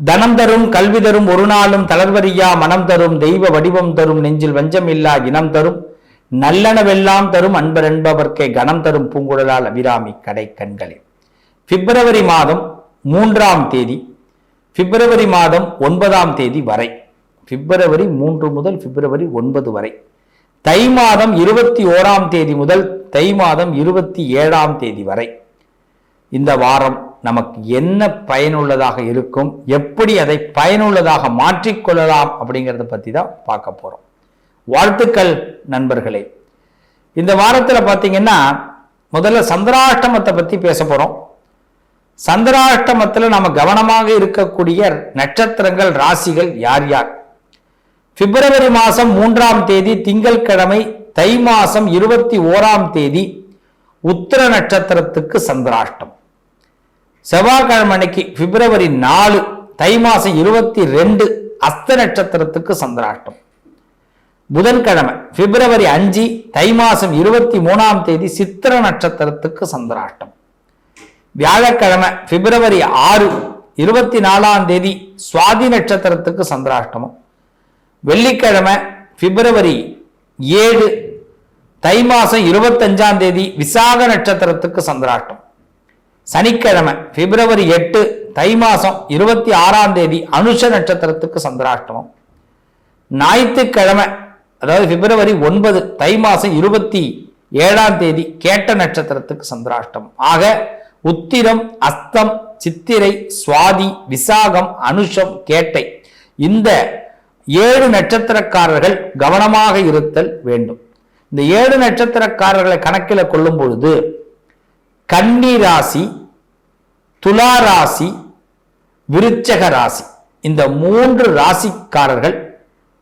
தனம் தரும் கல்வி தரும் ஒரு நாளும் தளர்வரியா மனம் தரும் தெய்வ வடிவம் தரும் நெஞ்சில் வஞ்சமில்லா இனம் தரும். நல்லனவெல்லாம் தரும் அன்பர் என்பவர்க்கே கணம் தரும் பூங்குழலால் அபிராமி கடை கண்களே பிப்ரவரி மாதம் மூன்றாம் தேதி பிப்ரவரி மாதம் ஒன்பதாம் தேதி வரை பிப்ரவரி மூன்று முதல் பிப்ரவரி ஒன்பது வரை தை மாதம் இருபத்தி ஓராம் தேதி முதல் தை மாதம் இருபத்தி ஏழாம் தேதி வரை இந்த வாரம் நமக்கு என்ன பயனுள்ளதாக இருக்கும்? எப்படி அதை பயனுள்ளதாக மாற்றிக்கொள்ளலாம் அப்படிங்கிறத பற்றி தான் பார்க்க போகிறோம் வாழ்த்துக்கள் நண்பர்களே. இந்த வாரத்தில் பார்த்தீங்கன்னா முதல்ல சந்திராஷ்டமத்தை பற்றி பேச போகிறோம் சந்திராஷ்டமத்தில் நம்ம கவனமாக இருக்கக்கூடிய நட்சத்திரங்கள் ராசிகள் யார் யார்? பிப்ரவரி மாதம் மூன்றாம் தேதி திங்கட்கிழமை தை மாதம் இருபத்தி ஓராம் தேதி உத்திர நட்சத்திரத்துக்கு சந்திராஷ்டம். செவ்வாய்க்கிழமை அன்னைக்கு பிப்ரவரி நாலு தை மாசம் இருபத்தி ரெண்டு அஸ்த நட்சத்திரத்துக்கு சந்திராஷ்டம். புதன்கிழமை பிப்ரவரி அஞ்சு தை மாசம் இருபத்தி மூணாம் தேதி சித்திர நட்சத்திரத்துக்கு சந்திராஷ்டம். வியாழக்கிழமை பிப்ரவரி ஆறு இருபத்தி நாலாம் தேதி சுவாதி நட்சத்திரத்துக்கு சந்திராஷ்டமம். வெள்ளிக்கிழமை பிப்ரவரி ஏழு தை மாசம் இருபத்தஞ்சாம் தேதி விசாக நட்சத்திரத்துக்கு சந்திராஷ்டம். சனிக்கிழமை பிப்ரவரி எட்டு தை மாதம் இருபத்தி ஆறாம் தேதி அனுஷ நட்சத்திரத்துக்கு சந்திராஷ்டமம். ஞாயிற்றுக்கிழமை அதாவது பிப்ரவரி ஒன்பது தை மாதம் இருபத்தி ஏழாம் தேதி கேட்ட நட்சத்திரத்துக்கு சந்திராஷ்டம் ஆக உத்திரம் அஸ்தம் சித்திரை சுவாதி விசாகம் அனுஷம் கேட்டை இந்த ஏழு நட்சத்திரக்காரர்கள் கவனமாக இருத்தல் வேண்டும். இந்த ஏழு நட்சத்திரக்காரர்களை கணக்கில் கொள்ளும் பொழுது கன்னி ராசி துலா ராசி விருச்சக ராசி. இந்த மூன்று ராசிக்காரர்கள்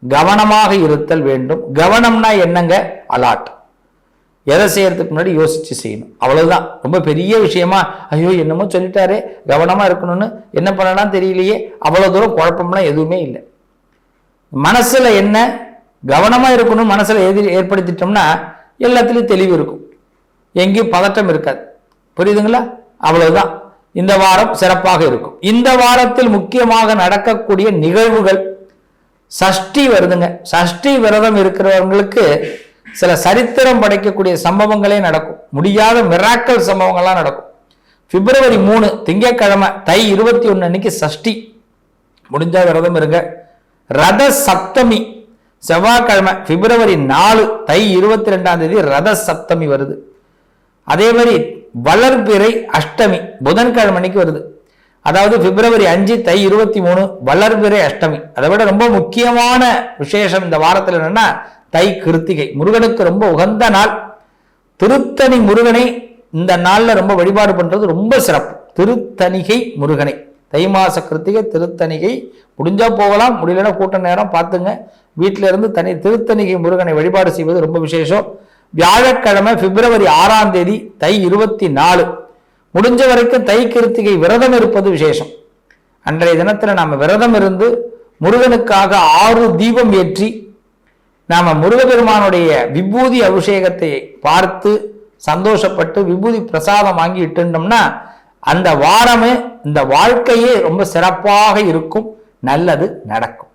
கவனமாக இருத்தல் வேண்டும். கவனம்னா என்னங்க? அலாட். எதை செய்யறதுக்கு முன்னாடி யோசிச்சு செய்யணும். அவ்வளவுதான். ரொம்ப பெரிய விஷயமா ஐயோ என்னமோ சொல்லிட்டாரே கவனமா இருக்கணும்னு என்ன பண்ணலாம் தெரியலையே அவ்வளவு தூரம் குழப்பம்லாம் எதுவுமே இல்லை. மனசுல என்ன? கவனமா இருக்கணும். மனசுல எதி ஏற்படுத்திட்டோம்னா எல்லாத்துலயும் தெளிவு இருக்கும். எங்கேயும் பதட்டம் இருக்காது. புரியுதுங்களா? அவ்வளவுதான். இந்த வாரம் சிறப்பாக இருக்கும். இந்த வாரத்தில் முக்கியமாக நடக்கக்கூடிய நிகழ்வுகள் சஷ்டி வருதுங்க. சஷ்டி விரதம் இருக்கிறவங்களுக்கு சில சரித்திரம் படைக்கக்கூடிய சம்பவங்களே நடக்கும். முடியாத மிராக்கல் சம்பவங்கள்லாம் நடக்கும். பிப்ரவரி மூணு திங்கட்கிழமை தை இருபத்தி ஒன்று அன்னைக்கு சஷ்டி. முடிஞ்சா விரதம் இருங்க. ரத சப்தமி செவ்வாய்க்கிழமை பிப்ரவரி நாலு தை இருபத்தி ரெண்டாம் தேதி ரத சப்தமி வருது. அதே மாதிரி வளர்பிறை அஷ்டமி புதன்கிழமை அன்னைக்கு வருது. அதாவது பிப்ரவரி அஞ்சு தை இருபத்தி மூணு வளர்பிறை அஷ்டமி. அதை விட ரொம்ப முக்கியமான விசேஷம் இந்த வாரத்தில் என்னன்னா தை கிருத்திகை. முருகனுக்கு ரொம்ப உகந்த நாள். திருத்தணி முருகனை இந்த நாளில் ரொம்ப வழிபாடு பண்றது ரொம்ப சிறப்பு. திருத்தணிகை முருகனை. தை மாச கிருத்திகை திருத்தணிகை. முடிஞ்சா போகலாம் முடியலன்னா கூட்ட நேரம் பார்த்துங்க. வீட்டில இருந்து தனி திருத்தணிகை முருகனை வழிபாடு செய்வது ரொம்ப விசேஷம். வியாழக்கிழமை பிப்ரவரி ஆறாம் தேதி தை இருபத்தி நாலு. முடிஞ்ச வரைக்கும் தை கிருத்திகை விரதம் இருப்பது விசேஷம். அன்றைய தினத்தில் நாம் விரதம் இருந்து முருகனுக்காக ஆறு தீபம் ஏற்றி நாம் முருகபெருமானுடைய விபூதி அபிஷேகத்தை பார்த்து சந்தோஷப்பட்டு விபூதி பிரசாதம் வாங்கி இட்டுட்டோம்னா அந்த வாரமே இந்த வாழ்க்கையே ரொம்ப சிறப்பாக இருக்கும் நல்லது நடக்கும்.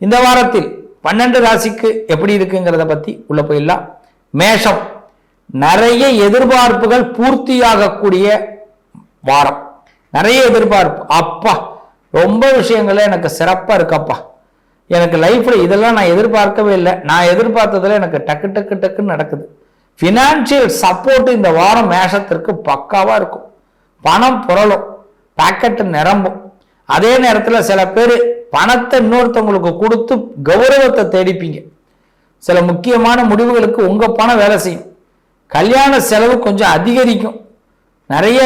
இந்த வாரத்தில் பன்னெண்டு ராசிக்கு எப்படி இருக்குங்கிறத பற்றி உள்ள போயிடலாம். மேஷம். நிறைய எதிர்பார்ப்புகள் பூர்த்தியாகக்கூடிய வாரம். நிறைய எதிர்பார்ப்பு. அப்பா ரொம்ப விஷயங்கள எனக்கு சிறப்பாக இருக்கப்பா. எனக்கு லைஃப்பில் இதெல்லாம் நான் எதிர்பார்க்கவே இல்லை. நான் எதிர்பார்த்ததில் எனக்கு டக்கு டக்கு டக்குன்னு நடக்குது. ஃபினான்ஷியல் சப்போர்ட் இந்த வாரம் மேஷத்திற்கு பக்காவாக இருக்கும். பணம் புரளும். பாக்கெட்டு நிரம்பும். அதே நேரத்தில் சில பேர் பணத்தை இன்னொருத்தவங்களுக்கு கொடுத்து கௌரவத்தை தேடிப்பீங்க. சில முக்கியமான முடிவுகளுக்கு உங்கள் பணம் வேலை செய்யும். கல்யாண செலவு கொஞ்சம் அதிகரிக்கும். நிறைய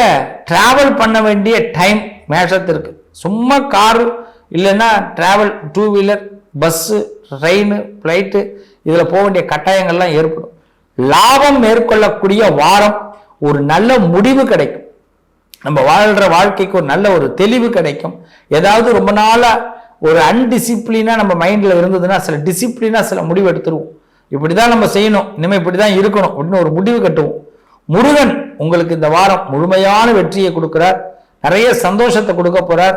ட்ராவல் பண்ண வேண்டிய டைம் மேஷத்திற்கு. சும்மா காரு இல்லைன்னா travel two wheeler bus train flight இதில் போக வேண்டிய கட்டாயங்கள்லாம் ஏற்படும். லாபம் மேற்கொள்ளக்கூடிய வாரம் ஒரு நல்ல முடிவு கிடைக்கும். நம்ம வாழ்கிற வாழ்க்கைக்கு ஒரு நல்ல ஒரு தெளிவு கிடைக்கும். ஏதாவது ரொம்ப நாளாக ஒரு அன்டிசிப்ளினாக நம்ம மைண்டில் இருந்ததுன்னா சில டிசிப்ளினாக சில முடிவு எடுத்துருவோம். இப்படி தான் நம்ம செய்யணும். இனிமேல் இப்படி தான் இருக்கணும் அப்படின்னு ஒரு முடிவு கட்டுவோம். முருகன் உங்களுக்கு இந்த வாரம் முழுமையான வெற்றியை கொடுக்குறார். நிறைய சந்தோஷத்தை கொடுக்க போகிறார்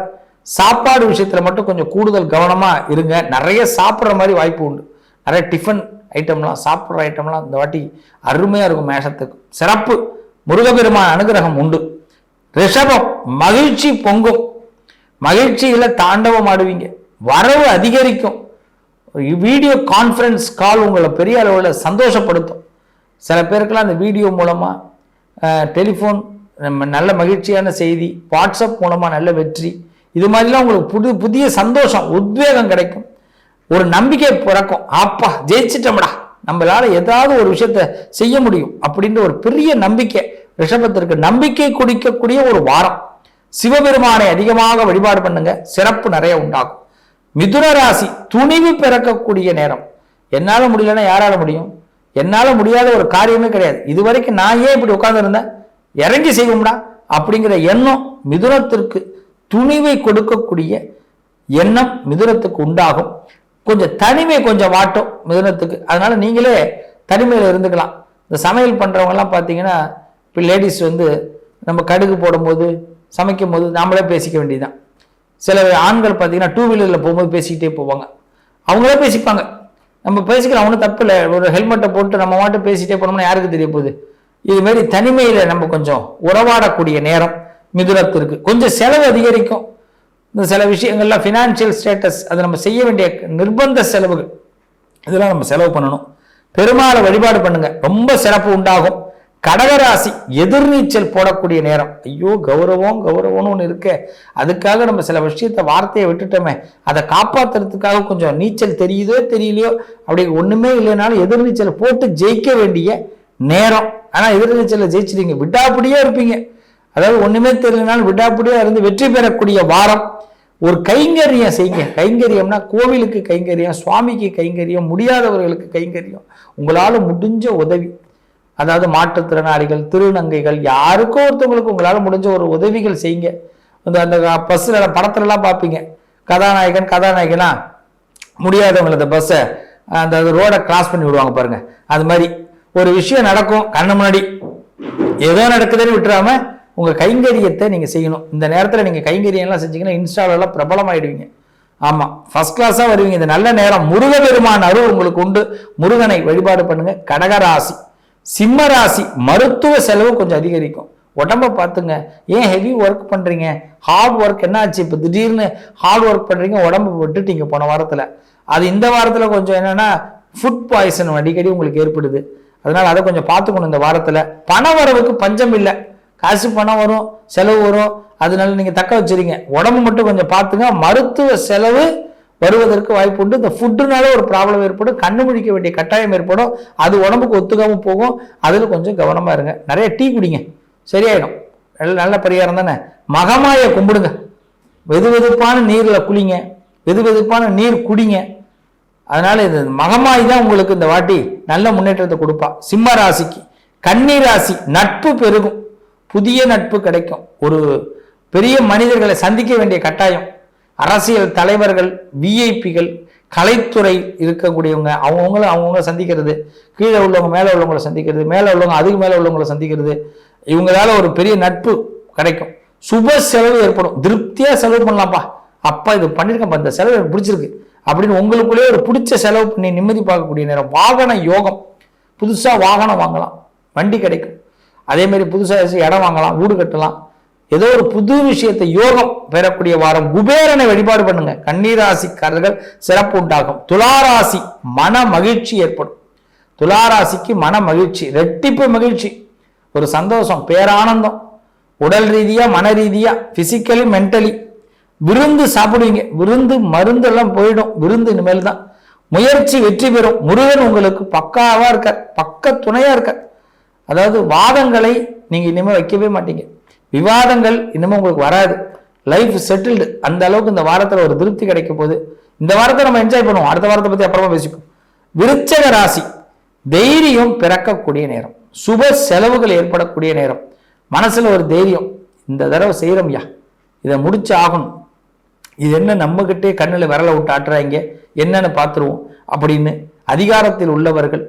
சாப்பாடு விஷயத்தில் மட்டும் கொஞ்சம் கூடுதல் கவனமாக இருங்க. நிறைய சாப்பிட்ற மாதிரி வாய்ப்பு உண்டு. நிறைய டிஃபன் ஐட்டம்லாம் சாப்பிட்ற ஐட்டம்லாம் இந்த வாட்டி அருமையாக இருக்கும் மேஷத்துக்கு. சிறப்பு. முருகபெருமான் அனுகிரகம் உண்டு. ரிஷபம் மகிழ்ச்சி பொங்கும். மகிழ்ச்சியில தாண்டவம் ஆடுவீங்க. வரவு அதிகரிக்கும். வீடியோ கான்ஃபரன்ஸ் கால் உங்களை பெரிய அளவில் சந்தோஷப்படுத்தும். சில பேருக்கெல்லாம் அந்த வீடியோ மூலமாக டெலிஃபோன் நம்ம நல்ல மகிழ்ச்சியான செய்தி வாட்ஸ்அப் மூலமாக நல்ல வெற்றி இது மாதிரிலாம் உங்களுக்கு புது புதிய சந்தோஷம் உத்வேகம் கிடைக்கும். ஒரு நம்பிக்கை பிறக்கும். அப்பா ஜெயிச்சிட்டோம்டா. நம்மளால் ஏதாவது ஒரு விஷயத்த செய்ய முடியும். அப்படின்ற ஒரு பெரிய நம்பிக்கை ரிஷபத்திற்கு நம்பிக்கை குடிக்கக்கூடிய ஒரு வாரம். சிவபெருமானை அதிகமாக வழிபாடு பண்ணுங்க. சிறப்பு நிறைய உண்டாகும். மிதுன ராசி துணிவு பிறக்கக்கூடிய நேரம். என்னால் முடியலன்னா யாரால முடியும்? என்னால் முடியாத ஒரு காரியமே கிடையாது. இது வரைக்கும் நான் ஏன் இப்படி உட்காந்துருந்தேன் இறங்கி செய்வோம்டா அப்படிங்கிற எண்ணம் மிதுனத்திற்கு துணிவை கொடுக்கக்கூடிய எண்ணம் மிதுனத்துக்கு உண்டாகும். கொஞ்சம் தனிமை கொஞ்சம் வாட்டும் மிதுனத்துக்கு. அதனால நீங்களே தனிமையில் இருந்துக்கலாம். இந்த சமையல் பண்ணுறவங்கலாம் பார்த்தீங்கன்னா இப்போ லேடிஸ் வந்து நம்ம கடுகு போடும்போது சமைக்கும் போது நாமளே பேசிக்க வேண்டியதுதான். சில ஆண்கள் பார்த்தீங்கன்னா டூ வீலரில் போகும்போது பேசிக்கிட்டே போவாங்க. அவங்களே பேசிப்பாங்க. நம்ம பேசிக்கலாம் ஒன்றும் தப்பு இல்லை. ஒரு ஹெல்மெட்டை போட்டு நம்ம மட்டும் பேசிகிட்டே போனோம்னா யாருக்கு தெரிய போகுது? இதுமாரி தனிமையில் நம்ம கொஞ்சம் உறவாடக்கூடிய நேரம் மிதுனத்திற்கு கொஞ்சம் செலவு அதிகரிக்கும். இந்த சில விஷயங்கள்லாம் ஃபினான்ஷியல் ஸ்டேட்டஸ் அது நம்ம செய்ய வேண்டிய நிர்பந்த செலவுகள். இதெல்லாம் நம்ம செலவு பண்ணணும். பெருமாளை வழிபாடு பண்ணுங்கள் ரொம்ப சிறப்பு உண்டாகும். கடகராசி எதிர்நீச்சல் போடக்கூடிய நேரம். ஐயோ கௌரவம் கௌரவம்னு ஒன்று இருக்க. அதுக்காக நம்ம சில விஷயத்த வார்த்தையை விட்டுட்டோமே. அதை காப்பாற்றுறதுக்காக கொஞ்சம் நீச்சல் தெரியுதோ தெரியலையோ அப்படி ஒன்றுமே இல்லைனாலும் எதிர்நீச்சல் போட்டு ஜெயிக்க வேண்டிய நேரம். ஆனால் எதிர்நீச்சலில் ஜெயிச்சிட்டீங்க. விட்டாப்படியே இருப்பீங்க. அதாவது ஒன்றுமே தெரியலனாலும் விடாப்பிடியா இருந்து வெற்றி பெறக்கூடிய வாரம். ஒரு கைங்கரியம் செய்யுங்க. கைங்கரியம்னா கோவிலுக்கு கைங்கரியம் சுவாமிக்கு கைங்கரியம் முடியாதவர்களுக்கு கைங்கரியம். உங்களால் முடிஞ்ச உதவி. அதாவது மாற்றுத்திறனாளிகள் திருநங்கைகள் யாருக்கோ ஒருத்தவங்களுக்கு உங்களால் முடிஞ்ச ஒரு உதவிகள் செய்யுங்க. அந்த அந்த பஸ்ஸில் படத்துலலாம் பார்ப்பீங்க. கதாநாயகன் கதாநாயகனா முடியாதவங்களை அந்த பஸ்ஸை அந்த ரோடை கிராஸ் பண்ணி விடுவாங்க பாருங்க. அது மாதிரி ஒரு விஷயம் நடக்கும் கண்ணு முன்னாடி. ஏதோ நடக்குதுன்னு விட்டுறாம உங்கள் கைங்கரியத்தை நீங்கள் செய்யணும். இந்த நேரத்தில் நீங்கள் கைங்கரியம்லாம் செஞ்சீங்கன்னா இன்ஸ்டாலெல்லாம் பிரபலமாயிடுவீங்க. ஆமாம் ஃபஸ்ட் கிளாஸாக வருவீங்க. இந்த நல்ல நேரம் முருகபெருமான் அருள் உங்களுக்கு உண்டு. முருகனை வழிபாடு பண்ணுங்கள் கடகராசி. சிம்ம ராசி மருத்துவ செலவு கொஞ்சம் அதிகரிக்கும். உடம்ப பார்த்துங்க. ஏன் ஹெவி ஒர்க் பண்றீங்க? ஹார்ட் ஒர்க் என்ன ஆச்சு இப்போ திடீர்னு ஹார்ட் ஒர்க் பண்றீங்க உடம்பு விட்டுட்டீங்க போன வாரத்தில். அது இந்த வாரத்தில் கொஞ்சம் என்னன்னா ஃபுட் பாய்சன் அடிக்கடி உங்களுக்கு ஏற்படுது. அதனால அதை கொஞ்சம் பார்த்துக்கணும் இந்த வாரத்தில். பண வரவுக்கு பஞ்சம் இல்லை. காசு பணம் வரும் செலவு வரும். அதனால நீங்க தக்க வச்சிருங்க. உடம்பு மட்டும் கொஞ்சம் பார்த்துங்க. மருத்துவ செலவு வருவதற்கு வாய்ப்பு உண்டு இந்த ஃபுட்டுனால ஒரு ப்ராப்ளம் ஏற்படும். கண்ணு முழிக்க வேண்டிய கட்டாயம் ஏற்படும். அது உடம்புக்கு ஒத்துக்காமல் போகும். அதில் கொஞ்சம் கவனமாக இருங்க. நிறைய டீ குடிங்க. சரியாயிடும். நல்ல நல்ல பரிகாரம் தானே. மகமாயை கும்பிடுங்க. வெது வெதுப்பான நீரில் குளிங்க. வெது வெதுப்பான நீர் குடிங்க. அதனால் இது மகமாய் தான் உங்களுக்கு இந்த வாட்டி நல்ல முன்னேற்றத்தை கொடுப்பா. சிம்ம ராசிக்கு. கன்னி ராசி நட்பு பெருகும். புதிய நட்பு கிடைக்கும். ஒரு பெரிய மனிதர்களை சந்திக்க வேண்டிய கட்டாயம். அரசியல் தலைவர்கள் விஐபிகள் கலைத்துறை இருக்கக்கூடியவங்க அவங்கவுங்களும் அவங்கவுங்க சந்திக்கிறது கீழே உள்ளவங்க மேலே உள்ளவங்களை சந்திக்கிறது மேலே உள்ளவங்க அதுக்கு மேலே உள்ளவங்களை சந்திக்கிறது இவங்களால ஒரு பெரிய நட்பு கிடைக்கும். சுப செலவு ஏற்படும். திருப்தியாக செலவு பண்ணலாம்ப்பா. அப்பா இது பண்ணியிருக்கேன் இந்த செலவு எனக்கு பிடிச்சிருக்கு. அப்படின்னு உங்களுக்குள்ளேயே ஒரு பிடிச்ச செலவு பண்ணி நிம்மதி பார்க்கக்கூடிய நேரம். வாகன யோகம். புதுசாக வாகனம் வாங்கலாம். வண்டி கிடைக்கும். அதே மாதிரி இடம் வாங்கலாம் வீடு கட்டலாம். ஏதோ ஒரு புது விஷயத்தை யோகம் பெறக்கூடிய வாரம் குபேரனை வழிபாடு பண்ணுங்க. கண்ணீராசிக்காரர்கள் சிறப்பு உண்டாகும். துளாராசி மன மகிழ்ச்சி ஏற்படும். துளாராசிக்கு மன மகிழ்ச்சி ரெட்டிப்பு மகிழ்ச்சி. ஒரு சந்தோஷம் பேரானந்தம். உடல் ரீதியா மன ரீதியா பிசிக்கலி மென்டலி விருந்து சாப்பிடுவீங்க. விருந்து மருந்தெல்லாம் போயிடும். விருந்து இனிமேல் தான் முயற்சி வெற்றி பெறும். முருகன் உங்களுக்கு பக்காவா இருக்கார். பக்க துணையா இருக்கார். அதாவது வாதங்களை நீங்க இனிமேல் வைக்கவே மாட்டீங்க. விவாதங்கள் இன்னமும் உங்களுக்கு வராது. லைஃப் செட்டில்டு அந்த அளவுக்கு இந்த வாரத்தில் ஒரு திருப்தி கிடைக்க போகுது. இந்த வாரத்தை நம்ம என்ஜாய் பண்ணுவோம். அடுத்த வாரத்தை பற்றி அப்புறமா பேசிப்போம். விருச்சக ராசி. தைரியம் பிறக்கக்கூடிய நேரம். சுப செலவுகள் ஏற்படக்கூடிய நேரம். மனசில் ஒரு தைரியம். இந்த தடவை செய்கிறோம்யா இதை முடிச்சு ஆகணும். இது என்ன நம்மகிட்டே கண்ணில் விரலை விட்டு ஆட்டுறாங்க? என்னன்னு பார்த்துருவோம். அப்படின்னு அதிகாரத்தில் உள்ளவர்கள்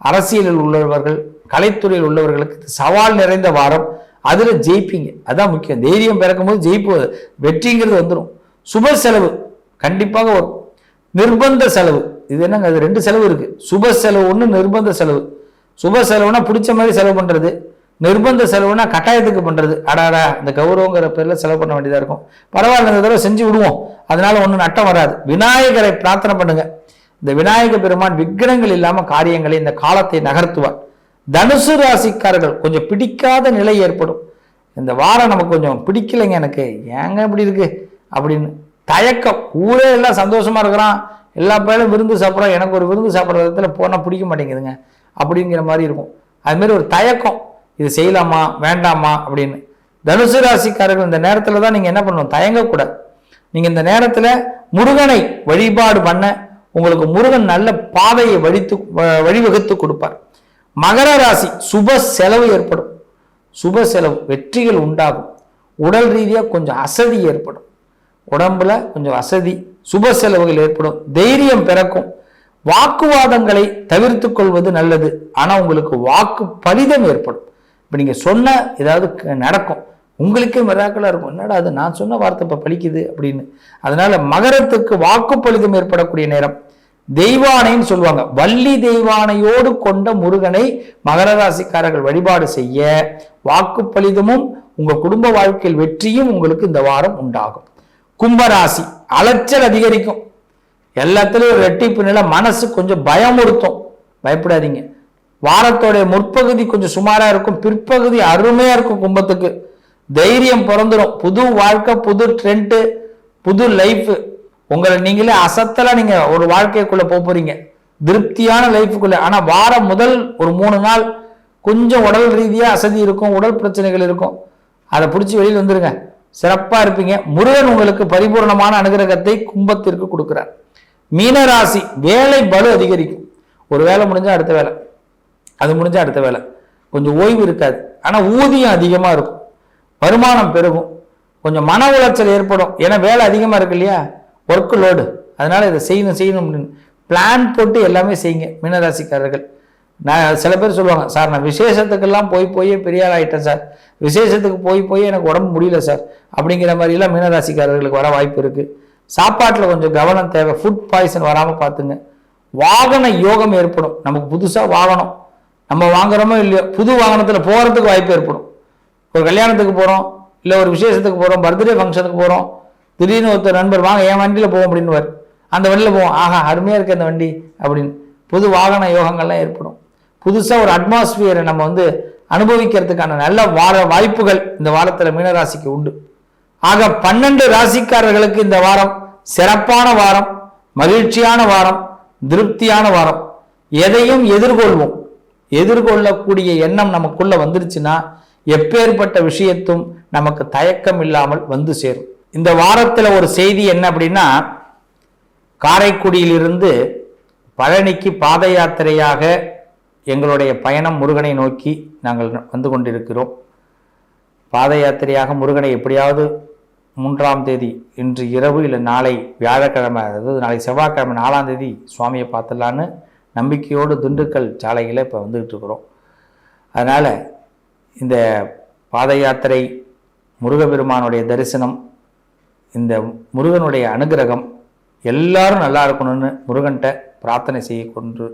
அரசியலில் உள்ளவர்கள் கலைத்துறையில் உள்ளவர்களுக்கு சவால் நிறைந்த வாரம். அதில் ஜெயிப்பீங்க. அதான் முக்கியம். தைரியம் பிறக்கும் போது ஜெயிப்பு வெற்றிங்கிறது வந்துடும் சுப செலவு கண்டிப்பாக வரும். நிர்பந்த செலவு. இது என்னங்க? அது ரெண்டு செலவு இருக்கு. சுப செலவு ஒன்று நிர்பந்த செலவு. சுப செலவுனா பிடிச்ச மாதிரி செலவு பண்ணுறது நிர்பந்த செலவுனா கட்டாயத்துக்கு பண்ணுறது அடாடா இந்த கௌரவங்கிற பேரில் செலவு பண்ண வேண்டியதாக இருக்கும். பரவாயில்ல இந்த தடவை செஞ்சு விடுவோம். அதனால ஒன்றும் நட்டம் வராது. விநாயகரை பிரார்த்தனை பண்ணுங்க. இந்த விநாயக பெருமான் விக்கிரங்கள் இல்லாமல் காரியங்களை இந்த காலத்தை நகர்த்துவார். தனுசு ராசிக்காரர்கள் கொஞ்சம் பிடிக்காத நிலை ஏற்படும். இந்த வாரம் நமக்கு கொஞ்சம் பிடிக்கலைங்க எனக்கு. ஏங்க இப்படி இருக்கு? அப்படின்னு தயக்கம். ஊரே எல்லாம் சந்தோஷமா இருக்கிறான். எல்லா பேரும் விருந்து சாப்பிட்றோம். எனக்கு ஒரு விருந்து சாப்பிட்ற விதத்தில் போனால் பிடிக்க மாட்டேங்குதுங்க. அப்படிங்கிற மாதிரி இருக்கும். அதுமாரி ஒரு தயக்கம். இது செய்யலாமா? வேண்டாமா? அப்படின்னு. தனுசு ராசிக்காரர்கள் இந்த நேரத்தில் தான் நீங்கள் என்ன பண்ணணும்? தயங்கக்கூடாது. நீங்கள் இந்த நேரத்தில் முருகனை வழிபாடு பண்ண உங்களுக்கு முருகன் நல்ல பாதையை வழித்து வ- வழிவகுத்து கொடுப்பார். மகர ராசி சுப செலவு ஏற்படும். சுப செலவு வெற்றிகள் உண்டாகும். உடல் ரீதியாக கொஞ்சம் அசதி ஏற்படும். உடம்புல கொஞ்சம் அசதி சுப செலவுகள் ஏற்படும். தைரியம் பிறக்கும். வாக்குவாதங்களை தவிர்த்து கொள்வது நல்லது. ஆனால் உங்களுக்கு வாக்கு பலிதம் ஏற்படும். இப்போ நீங்கள் சொன்ன ஏதாவது க- நடக்கும். உங்களுக்கே மிராக்கலாக இருக்கும். என்னடா அது? நான் சொன்ன வார்த்தை இப்போ பலிக்குது அப்படின்னு. அதனால மகரத்துக்கு வாக்கு பலிதம் ஏற்படக்கூடிய நேரம். தெய்வானைன்னு சொல்லுவாங்க. வள்ளி தெய்வானையோடு கொண்ட முருகனை மகர ராசிக்காரர்கள் வழிபாடு செய்ய வாக்கு பலிதமும் உங்க குடும்ப வாழ்க்கையில் வெற்றியும் உங்களுக்கு இந்த வாரம் உண்டாகும். கும்பராசி அலைச்சல் அதிகரிக்கும். எல்லாத்துலயும் ஒரு ரெட்டிப்பு நிலை மனசு கொஞ்சம் பயமுறுத்தும். பயப்படாதீங்க. வாரத்தோடைய முற்பகுதி கொஞ்சம் சுமாரா இருக்கும். பிற்பகுதி அருமையா இருக்கும் கும்பத்துக்கு. தைரியம் பிறந்துடும் புது வாழ்க்கை புது ட்ரெண்ட் புது லைஃப் உங்களை நீங்களே அசத்தலா நீங்க ஒரு வாழ்க்கைக்குள்ள போக போறீங்க. திருப்தியான லைஃபுக்குள்ள ஆனா வாரம் முதல் ஒரு மூணு நாள் கொஞ்சம் உடல் ரீதியா அசதி இருக்கும் உடல் பிரச்சனைகள் இருக்கும். அதை பிடிச்சி வெளியில் வந்துருங்க. சிறப்பா இருப்பீங்க. முருகன் உங்களுக்கு பரிபூர்ணமான அனுகிரகத்தை கும்பத்திற்கு கொடுக்கிறார். மீனராசி வேலை பலு அதிகரிக்கும். ஒரு வேலை முடிஞ்சா அடுத்த வேலை. அது முடிஞ்சா அடுத்த வேலை. கொஞ்சம் ஓய்வு இருக்காது. ஆனா ஊதியம் அதிகமா இருக்கும். வருமானம் பெருகும். கொஞ்சம் மன உளைச்சல் ஏற்படும். ஏன்னா வேலை அதிகமா இருக்கு இல்லையா? ஒர்க் லோடு அதனால் இதை செய்யணும் செய்யணும் அப்படின்னு பிளான் போட்டு எல்லாமே செய்யுங்க மீனராசிக்காரர்கள். நான் சில பேர் சொல்லுவாங்க சார் நான் விசேஷத்துக்கெல்லாம் போய் போய் பெரிய ஆள் ஆகிட்டேன் சார். விசேஷத்துக்கு போய் போய் எனக்கு உடம்பு முடியல சார். அப்படிங்கிற மாதிரிலாம் மீனராசிக்காரர்களுக்கு வர வாய்ப்பு இருக்குது சாப்பாட்டில் கொஞ்சம் கவனம் தேவை. ஃபுட் பாய்சன் வராமல் பார்த்துங்க. வாகன யோகம் ஏற்படும். நமக்கு புதுசாக வாகனம். நம்ம வாங்குறோமோ இல்லையோ புது வாகனத்தில் போகிறதுக்கு வாய்ப்பு ஏற்படும். ஒரு கல்யாணத்துக்கு போகிறோம் இல்லை ஒரு விசேஷத்துக்கு போகிறோம் பர்த்டே ஃபங்க்ஷனுக்கு போகிறோம் திடீர்னு ஒருத்தர் நண்பர் வாங்க என் வண்டியில் போவோம் அப்படின்னு அந்த வண்டியில் போவோம். ஆஹா அருமையாக இருக்குது அந்த வண்டி அப்படின்னு. புது வாகன யோகங்கள்லாம் ஏற்படும். புதுசாக ஒரு அட்மாஸ்பியரை நம்ம வந்து அனுபவிக்கிறதுக்கான நல்ல வார வாய்ப்புகள் இந்த வாரத்தில் மீனராசிக்கு உண்டு. ஆக பன்னெண்டு ராசிக்காரர்களுக்கு இந்த வாரம் சிறப்பான வாரம் மகிழ்ச்சியான வாரம் திருப்தியான வாரம். எதையும் எதிர்கொள்வோம். எதிர்கொள்ளக்கூடிய எண்ணம் நமக்குள்ள வந்துருச்சுன்னா எப்பேற்பட்ட விஷயத்தும் நமக்கு தயக்கம் இல்லாமல் வந்து சேரும். இந்த வாரத்தில் ஒரு செய்தி என்ன அப்படின்னா காரைக்குடியிலிருந்து பழனிக்கு பாத யாத்திரையாக எங்களுடைய பயணம் முருகனை நோக்கி நாங்கள் வந்து கொண்டிருக்கிறோம். பாத யாத்திரையாக முருகனை எப்படியாவது மூன்றாம் தேதி இன்று இரவு இல்லை நாளை வியாழக்கிழமை அதாவது நாளை செவ்வாய்க்கிழமை நாலாம் தேதி சுவாமியை பார்த்துடலான்னு நம்பிக்கையோடு திண்டுக்கல் சாலையில் இப்போ வந்துக்கிட்டு இருக்கிறோம். அதனால் இந்த பாத யாத்திரை முருகப்பெருமானுடைய தரிசனம் இந்த முருகனுடைய அனுகிரகம் எல்லாரும் நல்லா இருக்கணும்னு முருகன்கிட்ட பிரார்த்தனை செய்ய கொண்டு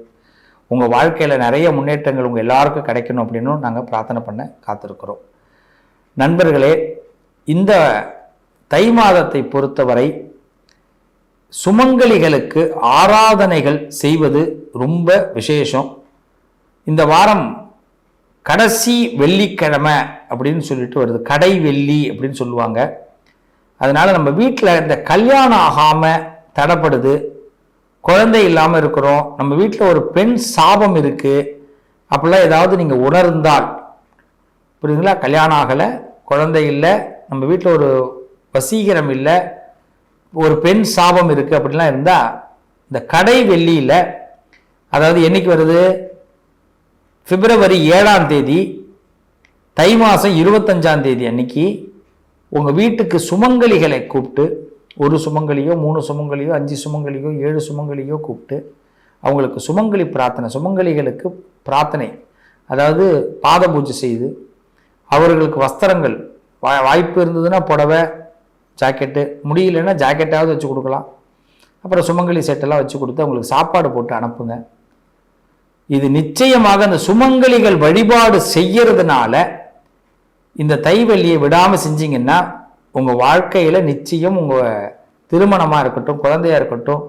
உங்கள் வாழ்க்கையில் நிறைய முன்னேற்றங்கள் உங்கள் எல்லாருக்கும் கிடைக்கணும் அப்படின்னும் நாங்கள் பிரார்த்தனை பண்ண காத்திருக்கிறோம். நண்பர்களே இந்த தை மாதத்தை பொறுத்தவரை சுமங்கலிகளுக்கு ஆராதனைகள் செய்வது ரொம்ப விசேஷம். இந்த வாரம் கடைசி வெள்ளிக்கிழமை அப்படின்னு சொல்லிட்டு வருது. கடை வெள்ளி அப்படின்னு சொல்லுவாங்க. அதனால் நம்ம வீட்டில் இந்த கல்யாணம் ஆகாமல் தடைப்படுது குழந்தை இல்லாமல் இருக்கிறோம் நம்ம வீட்டில் ஒரு பெண் சாபம் இருக்குது அப்படிலாம் ஏதாவது நீங்கள் உணர்ந்தால் புரியுதுங்களா? கல்யாணம் ஆகலை குழந்தை இல்லை நம்ம வீட்டில் ஒரு வசீகரம் இல்லை ஒரு பெண் சாபம் இருக்குது அப்படிலாம் இருந்தால் இந்த கடை வெள்ளியில் அதாவது என்னைக்கு வருது? பிப்ரவரி ஏழாம் தேதி தை மாதம் இருபத்தஞ்சாம் தேதி அன்னைக்கு உங்கள் வீட்டுக்கு சுமங்கலிகளை கூப்பிட்டு ஒரு சுமங்கலியோ மூணு சுமங்கலியோ அஞ்சு சுமங்கலியோ ஏழு சுமங்கலியோ கூப்பிட்டு அவங்களுக்கு சுமங்கலி பிரார்த்தனை சுமங்கலிகளுக்கு பிரார்த்தனை அதாவது பாத பூஜை செய்து அவர்களுக்கு வஸ்திரங்கள் வா- வாய்ப்பு இருந்ததுன்னா புடவை ஜாக்கெட்டு முடியலன்னா ஜாக்கெட்டாவது வச்சு கொடுக்கலாம். அப்புறம் சுமங்கலி செட்டெல்லாம் வச்சு கொடுத்து அவங்களுக்கு சாப்பாடு போட்டு அனுப்புங்க. இது நிச்சயமாக அந்த சுமங்கலிகள் வழிபாடு செய்யறதுனால இந்த தை வழியை விடாமல் செஞ்சீங்கன்னா உங்கள் வாழ்க்கையில் நிச்சயம் உங்கள் திருமணமாக இருக்கட்டும் குழந்தையா இருக்கட்டும்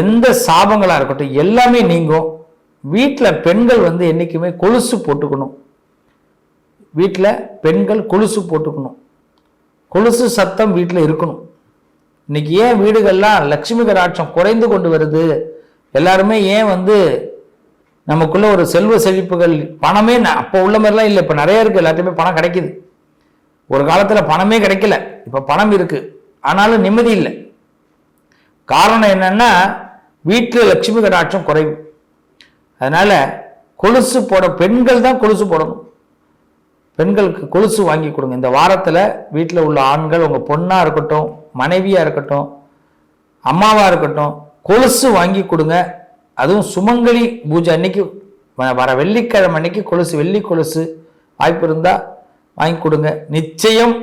எந்த சாபங்களாக இருக்கட்டும் எல்லாமே நீங்கும். வீட்டில் பெண்கள் வந்து என்றைக்குமே கொலுசு போட்டுக்கணும். வீட்டில் பெண்கள் கொலுசு போட்டுக்கணும். கொலுசு சத்தம் வீட்டில் இருக்கணும். இன்னைக்கு ஏன் வீடுகள்லாம் லட்சுமி கடாட்சம் குறைந்து கொண்டு வருது? எல்லாருமே ஏன் வந்து நமக்குள்ள ஒரு செல்வ செழிப்புகள் பணமே அப்போ உள்ள மாதிரிலாம் இல்லை. இப்போ நிறைய இருக்குது எல்லாத்தையுமே பணம் கிடைக்குது. ஒரு காலத்தில் பணமே கிடைக்கல. இப்போ பணம் இருக்குது ஆனாலும் நிம்மதி இல்லை. காரணம் என்னென்னா வீட்டில் லட்சுமி கடாட்சம் குறைவு. அதனால் கொலுசு போட பெண்கள் தான் கொலுசு போடணும். பெண்களுக்கு கொலுசு வாங்கி கொடுங்க. இந்த வாரத்தில் வீட்டில் உள்ள ஆண்கள் உங்கள் பொண்ணாக இருக்கட்டும் மனைவியாக இருக்கட்டும் அம்மாவாக இருக்கட்டும் கொலுசு வாங்கி கொடுங்க. அதுவும் சுமங்கலி பூஜை அன்னைக்கு வ- வர வெள்ளிக்கிழமை அன்னைக்கு கொலுசு வெள்ளி கொலுசு வாய்ப்பு இருந்தால் வாங்கி கொடுங்க. நிச்சயம்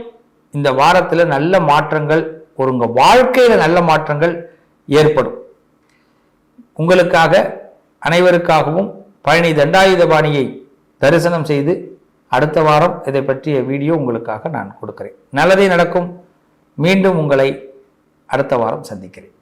இந்த வாரத்தில் நல்ல மாற்றங்கள் ஒரு உங்கள் வாழ்க்கையில் நல்ல மாற்றங்கள் ஏற்படும். உங்களுக்காக அனைவருக்காகவும் பழனி தண்டாயுதபாணியை தரிசனம் செய்து அடுத்த வாரம் இதை பற்றிய வீடியோ உங்களுக்காக நான் கொடுக்கிறேன். நல்லதே நடக்கும். மீண்டும் உங்களை அடுத்த வாரம் சந்திக்கிறேன்.